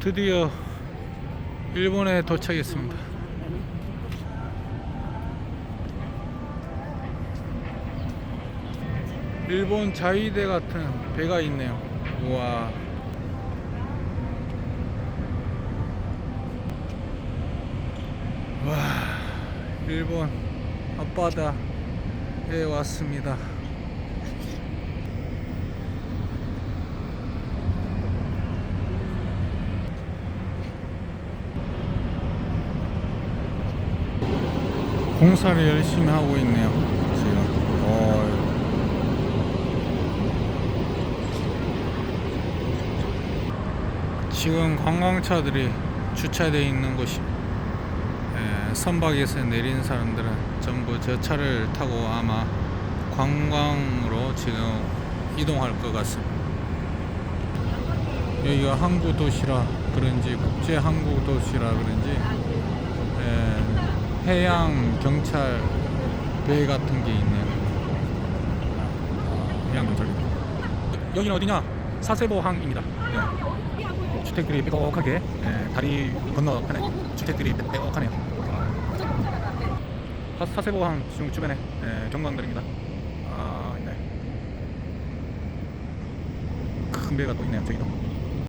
드디어 일본에 도착했습니다. 일본 자위대 같은 배가 있네요. 우와. 와, 일본 앞바다에 왔습니다. 공사를 열심히 하고 있네요. 지금. 어, 지금 관광차들이 주차되어 있는 곳이 에, 선박에서 내린 사람들은 전부 저 차를 타고 아마 관광으로 지금 이동할 것 같습니다. 여기가 항구 도시라 그런지 국제 항구 도시라 그런지 에, 해양 경찰 배 같은 게 있네요. 해양 경찰. 여기는 어디냐? 사세보항입니다. 네. 주택들이 빼곡하게 예, 다리 건너편에 주택들이 빼- 빼곡하네요. 사- 사세보항 중 주변에 예, 경광들입니다. 아, 네. 큰 배가 또 있네요. 저기도.